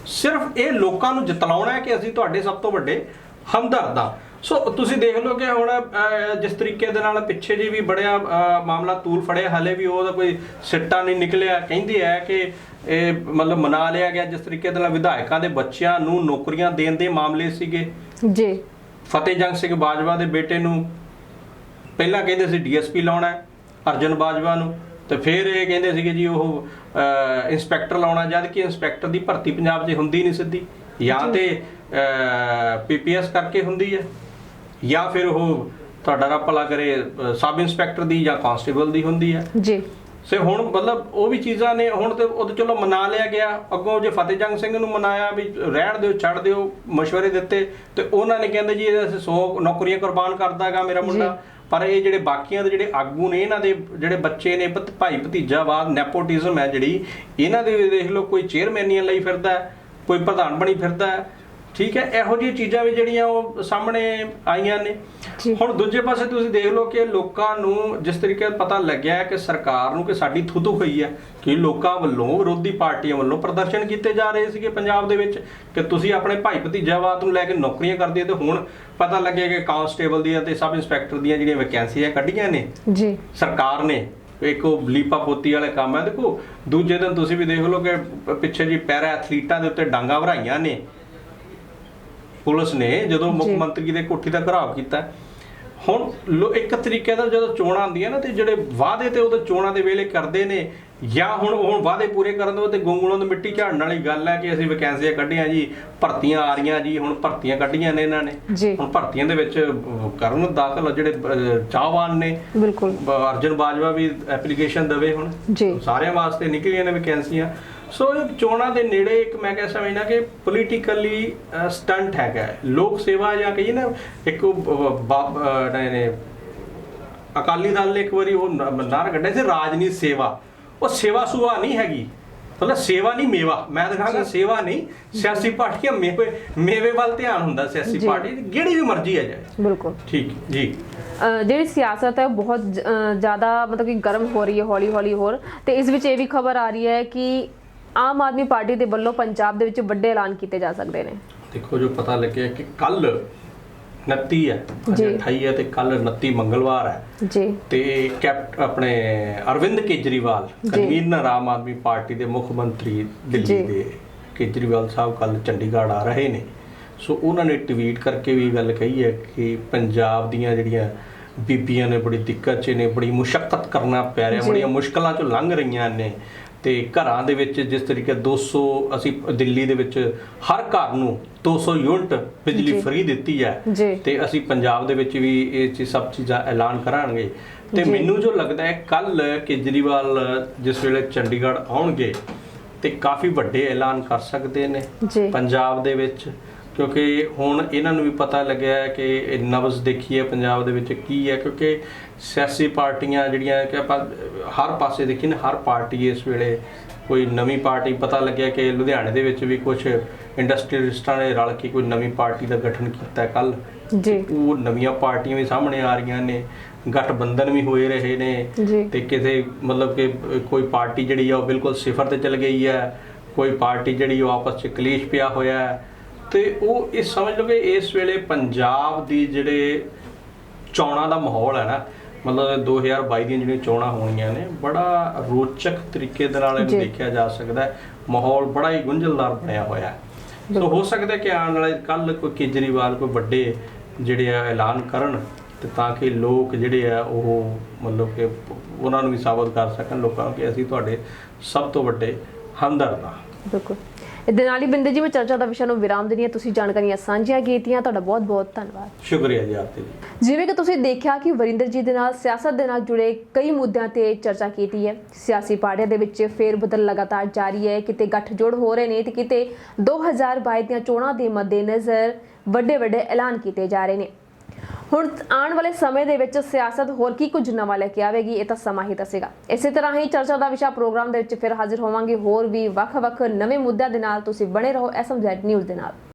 ਸਿਰਫ ਇਹ ਲੋਕਾਂ ਨੂੰ ਜਿਤਲਾਉਣਾ ਹੈ ਕਿ ਅਸੀਂ ਤੁਹਾਡੇ ਸਭ ਤੋਂ ਵੱਡੇ ਹਮਦਰਦ ਹਾਂ। ਸੋ ਤੁਸੀਂ ਦੇਖ ਲਓ ਕਿ ਹੁਣ ਜਿਸ ਤਰੀਕੇ ਦੇ ਨਾਲ ਪਿੱਛੇ ਜੀ ਵੀ ਬੜਿਆ ਮਾਮਲਾ ਤੂਲ ਫੜਿਆ ਹਲੇ ਵੀ ਉਹਦਾ ਕੋਈ ਸਿੱਟਾ ਨਹੀਂ ਨਿਕਲਿਆ। ਕਹਿੰਦੇ ਆ ਕਿ ਇਹ ਮਤਲਬ ਮਨਾ ਲਿਆ ਗਿਆ ਜਿਸ ਤਰੀਕੇ ਦੇ ਨਾਲ ਵਿਧਾਇਕਾਂ ਦੇ ਬੱਚਿਆਂ ਨੂੰ ਨੌਕਰੀਆਂ ਦੇਣ ਦੇ ਮਾਮਲੇ ਸੀਗੇ। ਜੀ। ਫਤਿਹਜੰਗ ਸਿੰਘ ਬਾਜਵਾ ਦੇ ਬੇਟੇ ਨੂੰ ਪਹਿਲਾਂ ਕਹਿੰਦੇ ਸੀ ਡੀਐਸਪੀ ਲਾਉਣਾ ਹੈ, ਅਰਜਨ ਬਾਜਵਾ ਨੂੰ। ਤੇ ਫਿਰ ਇਹ ਕਹਿੰਦੇ ਸੀਗੇ ਜੀ ਉਹ ਅਹ, ਇੰਸਪੈਕਟਰ ਲਾਉਣਾ ਜਦ ਕਿ ਇੰਸਪੈਕਟਰ ਦੀ ਭਰਤੀ ਪੰਜਾਬ 'ਚ ਹੁੰਦੀ ਨਹੀਂ ਸਿੱਧੀ। ਜਾਂ ਤੇ ਪੀਪੀਐਸ ਕਰਕੇ ਹੁੰਦੀ ਹੈ ਜਾਂ ਫਿਰ ਉਹ ਤੁਹਾਡਾ ਰੱਬ ਭਲਾ ਕਰੇ ਸਬ ਇੰਸਪੈਕਟਰ ਦੀ ਜਾਂ ਕਾਂਸਟੇਬਲ ਦੀ ਹੁੰਦੀ ਹੈ। ਜੀ। ਸੇ ਹੁਣ ਮਤਲਬ ਉਹ ਵੀ ਚੀਜ਼ਾਂ ਨੇ ਹੁਣ ਤੇ ਉਹ ਚਲੋ ਮਨਾ ਲਿਆ ਗਿਆ। ਅੱਗੋਂ ਜੇ ਫਤਿਹਜੰਗ ਸਿੰਘ ਨੂੰ ਮਨਾਇਆ ਵੀ ਰਹਿਣ ਦਿਓ ਛੱਡ ਦਿਓ ਮਸ਼ਵਰੇ ਦਿੱਤੇ ਤੇ ਉਹਨਾਂ ਨੇ ਕਹਿੰਦੇ ਜੀ ਇਹ ਅਸੀਂ 100 ਨੌਕਰੀਆਂ ਕੁਰਬਾਨ ਕਰਦਾਗਾ ਮੇਰਾ ਮੁੰਡਾ। ਪਰ ਇਹ ਜਿਹੜੇ ਬਾਕੀਆਂ ਦੇ ਜਿਹੜੇ ਆਗੂ ਨੇ, ਇਹਨਾਂ ਦੇ ਜਿਹੜੇ ਬੱਚੇ ਨੇ ਭਾਈ ਭਤੀਜਾਵਾਦ ਨੈਪੋਟਿਜ਼ਮ ਹੈ ਜਿਹੜੀ, ਇਹਨਾਂ ਦੇ ਦੇਖ ਲਓ ਕੋਈ ਚੇਅਰਮੈਨੀਆਂ ਲਈ ਫਿਰਦਾ ਕੋਈ ਪ੍ਰਧਾਨ ਬਣੀ ਫਿਰਦਾ ਠੀਕ ਹੈ? ਇਹੋ ਜਿਹੀਆਂ ਚੀਜ਼ਾਂ ਵੀ ਜਿਹੜੀਆਂ ਉਹ ਸਾਹਮਣੇ ਆਈਆਂ ਨੇ। ਹੁਣ ਦੂਜੇ ਪਾਸੇ ਤੁਸੀਂ ਦੇਖ ਲਓ ਕਿ ਲੋਕਾਂ ਨੂੰ ਜਿਸ ਤਰੀਕੇ ਪਤਾ ਲੱਗਿਆ ਕਿ ਸਰਕਾਰ ਨੂੰ ਕਿ ਸਾਡੀ ਥੁੱਥੂ ਹੋਈ ਹੈ ਕਿ ਲੋਕਾਂ ਵੱਲੋਂ ਵਿਰੋਧੀ ਪਾਰਟੀਆਂ ਵੱਲੋਂ ਪ੍ਰਦਰਸ਼ਨ ਕੀਤੇ ਜਾ ਰਹੇ ਸੀਗੇ ਪੰਜਾਬ ਦੇ ਵਿੱਚ ਕਿ ਤੁਸੀਂ ਆਪਣੇ ਭਾਈ ਭਤੀਜਾਵਾਦ ਨੂੰ ਲੈ ਕੇ ਨੌਕਰੀਆਂ ਕਰਦੇ ਤੇ ਹੁਣ ਪਤਾ ਲੱਗਿਆ ਕਿ ਕਾਂਸਟੇਬਲ ਦੀਆਂ ਤੇ ਸਬ ਇੰਸਪੈਕਟਰ ਦੀਆਂ ਜਿਹੜੀਆਂ ਵੈਕੈਂਸੀਆਂ ਕੱਢੀਆਂ ਨੇ। ਜੀ। ਸਰਕਾਰ ਨੇ ਇੱਕ ਉਹ ਲੀਪਾ ਪੋਤੀ ਵਾਲੇ ਕੰਮ ਹੈ। ਦੇਖੋ ਦੂਜੇ ਦਿਨ ਤੁਸੀਂ ਵੀ ਦੇਖ ਲਓ ਕਿ ਪਿੱਛੇ ਜੀ ਪੈਰਾ ਐਥਲੀਟਾਂ ਦੇ ਉੱਤੇ ਡਾਂਗਾ ਭਰਾਈਆਂ ਨੇ। ਪੁਲਿਸ ਨੇ ਜਦੋਂ ਮੁੱਖ। ਮੰਤਰੀ ਦੇ ਕੋਠੀ ਦਾ ਘਰਾਵ ਕੀਤਾ ਹੁਣ ਇੱਕ ਤਰੀਕੇ ਨਾਲ ਜਦੋਂ ਚੋਣਾਂ ਆਉਂਦੀਆਂ ਨਾ ਤੇ ਜਿਹੜੇ ਵਾਅਦੇ ਤੇ ਉਹਦੇ ਚੋਣਾਂ ਦੇ ਵੇਲੇ ਕਰਦੇ ਨੇ ਜਾਂ ਹੁਣ ਹੁਣ ਵਾਅਦੇ ਪੂਰੇ ਕਰਨ ਦੋ ਤੇ ਗੋਂਗਲੋਂ ਤੋਂ ਮਿੱਟੀ ਝਾੜਨ ਵਾਲੀ ਗੱਲ ਹੈ ਕਿ ਅਸੀਂ ਵੈਕੈਂਸੀਆਂ ਕੱਢੀਆਂ ਜੀ ਭਰਤੀਆਂ ਆ ਰਹੀਆਂ ਜੀ ਹੁਣ ਭਰਤੀਆਂ ਕੱਢੀਆਂ ਨੇ ਇਹਨਾਂ ਨੇ। ਹੁਣ ਭਰਤੀਆਂ ਦੇ ਵਿੱਚ ਕਰਨ ਦਾਖਲ ਜਿਹੜੇ ਚਾਹਵਾਨ ਨੇ। ਬਿਲਕੁਲ। ਅਰਜਨ ਬਾਜਵਾ ਵੀ ਐਪਲੀਕੇਸ਼ਨ ਦੇਵੇ ਹੁਣ। ਸਾਰਿਆਂ ਵਾਸਤੇ ਨਿਕਲੀਆਂ ਨੇ ਵੈਕੈਂਸੀਆਂ ਸੋ ਇਹ ਚੋਣਾਂ ਦੇ ਨੇੜੇ ਇੱਕ ਮੈਂ ਕਹਿ ਸਮਝਦਾ ਕਿ ਪੋਲੀਟੀਕਲੀ ਸਟੰਟ ਹੈਗਾ। ਲੋਕ ਸੇਵਾ ਜਾਂ ਕਹੀਏ ਨਾ ਇੱਕ ਨੇ- ਅਕਾਲੀ ਦਲ ਨੇ ਇੱਕ ਵਾਰੀ ਉਹ ਨਾਰਾ ਕੱਢਿਆ ਸੀ ਰਾਜਨੀਤੀ ਸੇਵਾ। ਉਹ ਸੇਵਾ ਸੁਆ ਨਹੀਂ ਹੈਗੀ। ਮਤਲਬ ਸੇਵਾ ਨਹੀਂ ਮੇਵਾ। ਮੈਂ ਤਾਂ ਕਹਾਂਗਾ ਸੇਵਾ ਨਹੀਂ ਸਿਆਸੀ ਪਾਰਟੀਆਂ ਮੇਵੇ ਮੇਵੇ ਵੱਲ ਧਿਆਨ ਹੁੰਦਾ ਸਿਆਸੀ। ਪਾਰਟੀ ਜਿਹੜੀ ਵੀ ਮਰਜ਼ੀ ਆ ਜਾਏ। ਬਿਲਕੁਲ। ਠੀਕ ਜੀ। ਜਿਹੜੀ ਸਿਆਸਤ ਹੈ ਬਹੁਤ ਜ਼ਿਆਦਾ ਮਤਲਬ ਕਿ ਗਰਮ ਹੋ ਰਹੀ ਹੈ ਹੌਲੀ ਹੌਲੀ ਹੋਰ। ਤੇ ਇਸ ਵਿੱਚ ਇਹ ਵੀ ਖਬਰ ਆ ਰਹੀ ਹੈ ਕਿ ਆਮ ਆਦਮੀ ਪਾਰਟੀ ਦੇ ਵੱਲੋਂ ਪੰਜਾਬ ਦੇ ਵਿੱਚ ਵੱਡੇ ਐਲਾਨ ਕੀਤੇ ਜਾ ਸਕਦੇ ਨੇ ਦੇਖੋ ਜੋ ਪਤਾ ਲੱਗਿਆ ਕਿ ਕੱਲ 29 ਹੈ ਅੱਜ ਜੀ। 28 ਹੈ ਤੇ ਕੱਲ 29 ਮੰਗਲਵਾਰ ਹੈ ਜੀ ਤੇ ਕੈਪਟ ਆਪਣੇ ਅਰਵਿੰਦ ਕੇਜਰੀਵਾਲ ਕਨਵੀਨਰ ਆਮ ਆਦਮੀ ਪਾਰਟੀ ਦੇ ਮੁੱਖ ਮੰਤਰੀ ਦਿੱਲੀ। ਦੇ ਕੇਜਰੀਵਾਲ ਸਾਹਿਬ ਕੱਲ ਚੰਡੀਗੜ੍ਹ ਆ ਰਹੇ ਨੇ ਸੋ ਉਹਨਾਂ ਨੇ ਟਵੀਟ ਕਰਕੇ ਵੀ ਗੱਲ ਕਹੀ ਹੈ ਕਿ ਪੰਜਾਬ ਦੀਆਂ ਜਿਹੜੀਆਂ ਬੀਬੀਆਂ ਨੇ ਬੜੀ ਦਿੱਕਤ 'ਚ ਨੇ ਬੜੀ ਮੁਸ਼ਕਲ ਕਰਨਾ ਪੈ ਰਿਹਾ। ਬੜੀਆਂ ਮੁਸ਼ਕਲਾਂ 'ਚੋਂ ਲੰਘ ਰਹੀਆਂ ਨੇ ਤੇ ਘਰਾਂ ਦੇ ਵਿੱਚ ਜਿਸ ਤਰੀਕੇ 200 ਅਸੀਂ ਦਿੱਲੀ ਦੇ ਵਿੱਚ ਹਰ ਘਰ ਨੂੰ 200 ਯੂਨਿਟ ਬਿਜਲੀ। ਫ੍ਰੀ ਦਿੱਤੀ ਹੈ ਤੇ ਅਸੀਂ ਪੰਜਾਬ ਦੇ ਵਿੱਚ ਵੀ ਇਹ ਚੀਜ਼ ਸਭ ਚੀਜ਼ਾਂ ਐਲਾਨ ਕਰਾਂਗੇ ਤੇ। ਮੈਨੂੰ ਜੋ ਲੱਗਦਾ ਹੈ ਕੱਲ ਕੇਜਰੀਵਾਲ ਜਿਸ ਵੇਲੇ ਚੰਡੀਗੜ੍ਹ ਆਉਣਗੇ ਤੇ ਕਾਫੀ ਵੱਡੇ ਐਲਾਨ ਕਰ ਸਕਦੇ ਨੇ ਪੰਜਾਬ ਦੇ ਵਿੱਚ ਕਿਉਂਕਿ ਹੁਣ ਇਹਨਾਂ ਨੂੰ ਵੀ ਪਤਾ ਲੱਗਿਆ ਹੈ ਕਿ ਨਬਜ਼ ਦੇਖੀਏ ਪੰਜਾਬ ਦੇ ਵਿੱਚ ਕੀ ਹੈ ਕਿਉਂਕਿ ਸਿਆਸੀ ਪਾਰਟੀਆਂ ਜਿਹੜੀਆਂ ਕਿ ਆਪਾਂ ਹਰ ਪਾਸੇ ਦੇਖੀ ਨਾ ਹਰ ਪਾਰਟੀ ਇਸ ਵੇਲੇ ਕੋਈ ਨਵੀਂ ਪਾਰਟੀ ਪਤਾ ਲੱਗਿਆ ਕਿ ਲੁਧਿਆਣੇ ਦੇ ਵਿੱਚ ਵੀ ਕੁਝ ਇੰਡਸਟਰੀਲਿਸਟਾਂ ਨੇ ਰਲ ਕੇ ਕੋਈ ਨਵੀਂ ਪਾਰਟੀ ਦਾ ਗਠਨ ਕੀਤਾ ਕੱਲ ਜੀ। ਉਹ ਨਵੀਆਂ ਪਾਰਟੀਆਂ ਵੀ ਸਾਹਮਣੇ ਆ ਰਹੀਆਂ ਨੇ ਗਠਬੰਧਨ ਵੀ ਹੋਏ ਰਹੇ ਨੇ ਤੇ ਕਿਸੇ ਮਤਲਬ ਕਿ ਕੋਈ ਪਾਰਟੀ ਜਿਹੜੀ ਆ ਉਹ ਬਿਲਕੁਲ ਸਿਫਰ ਤੇ ਚਲ ਗਈ ਹੈ ਕੋਈ ਪਾਰਟੀ ਜਿਹੜੀ ਉਹ ਆਪਸ ਚ ਕਲੇਸ਼ ਪਿਆ ਹੋਇਆ ਹੈ। ਤੇ ਉਹ ਇਹ ਸਮਝ ਲਓ ਕਿ ਇਸ ਵੇਲੇ ਪੰਜਾਬ ਦੀ ਜਿਹੜੇ ਚੋਣਾਂ ਦਾ ਮਾਹੌਲ ਹੈ ਨਾ ਮਤਲਬ 2022 ਦੀਆਂ ਜਿਹੜੀਆਂ ਚੋਣਾਂ ਹੋਣੀਆਂ ਨੇ ਬੜਾ ਰੋਚਕ ਤਰੀਕੇ ਦੇ ਨਾਲ। ਇਹਨੂੰ ਦੇਖਿਆ ਜਾ ਸਕਦਾ ਹੈ। ਮਾਹੌਲ ਬੜਾ ਹੀ ਗੁੰਝਲਦਾਰ ਬਣਿਆ ਹੋਇਆ ਹੈ। ਸੋ ਹੋ ਸਕਦਾ ਕਿ ਆਉਣ ਵਾਲੇ ਕੱਲ ਕੋਈ ਕੇਜਰੀਵਾਲ ਕੋਈ ਵੱਡੇ ਜਿਹੜੇ ਆ ਐਲਾਨ ਕਰਨ ਤੇ ਤਾਂ ਕਿ ਲੋਕ ਜਿਹੜੇ ਆ ਉਹ ਮਤਲਬ ਕਿ ਉਹਨਾਂ ਨੂੰ ਵੀ ਸਾਬਤ ਕਰ ਸਕਣ ਲੋਕਾਂ ਨੂੰ ਕਿ ਅਸੀਂ ਤੁਹਾਡੇ ਸਭ ਤੋਂ ਵੱਡੇ ਹਮਦਰਦ ਹਾਂ। ਬਿਲਕੁਲ। ਇਹਦੇ ਨਾਲ ਹੀ ਬਿੰਦਰ ਜੀ ਮੈਂ ਚਰਚਾ ਦਾ ਵਿਸ਼ਾ ਨੂੰ ਵਿਰਾਮ ਦੇਣੀ ਹੈ। ਤੁਸੀਂ ਜਾਣਕਾਰੀਆਂ ਸਾਂਝੀਆਂ ਕੀਤੀਆਂ ਤੁਹਾਡਾ ਬਹੁਤ ਬਹੁਤ ਧੰਨਵਾਦ। ਸ਼ੁਕਰੀਆ ਜੀ ਆਪ ਜੀ ਜਿਵੇਂ ਕਿ ਤੁਸੀਂ ਦੇਖਿਆ ਕਿ ਵਰਿੰਦਰ ਜੀ ਦੇ ਨਾਲ ਸਿਆਸਤ ਦੇ ਨਾਲ ਜੁੜੇ ਕਈ ਮੁੱਦਿਆਂ ਤੇ ਚਰਚਾ ਕੀਤੀ ਹੈ। ਸਿਆਸੀ ਪਾਰਟੀਆਂ ਦੇ ਵਿੱਚ ਫੇਰ ਬਦਲ ਲਗਾਤਾਰ ਜਾਰੀ ਹੈ। ਕਿਤੇ ਗੱਠਜੋੜ ਹੋ ਰਹੇ ਨੇ ਤੇ ਕਿਤੇ 2022 ਦੀਆਂ ਚੋਣਾਂ ਦੇ ਮੱਦੇਨਜ਼ਰ ਵੱਡੇ ਵੱਡੇ ਐਲਾਨ ਕੀਤੇ ਜਾ ਰਹੇ ਨੇ। ਹੁਣ ਆਉਣ ਵਾਲੇ ਸਮੇਂ ਦੇ ਵਿੱਚ ਸਿਆਸਤ ਹੋਰ ਕੀ ਕੁਝ ਨਵਾਂ ਲੈ ਕੇ ਆਵੇਗੀ, ਇਹ ਤਾਂ ਸਮਾਂ ਹੀ ਦੱਸੇਗਾ। ਇਸੇ ਤਰ੍ਹਾਂ ਹੀ ਚਰਚਾ ਦਾ ਵਿਸ਼ਾ ਪ੍ਰੋਗਰਾਮ ਦੇ ਵਿੱਚ ਫਿਰ ਹਾਜ਼ਰ ਹੋਵਾਂਗੇ ਹੋਰ ਵੀ ਵੱਖ-ਵੱਖ ਨਵੇਂ ਮੁੱਦਿਆਂ ਦੇ ਨਾਲ। ਤੁਸੀਂ ਬਣੇ ਰਹੋ ਐਸਐਮਜ਼ੈਡ ਨਿਊਜ਼ ਦੇ ਨਾਲ।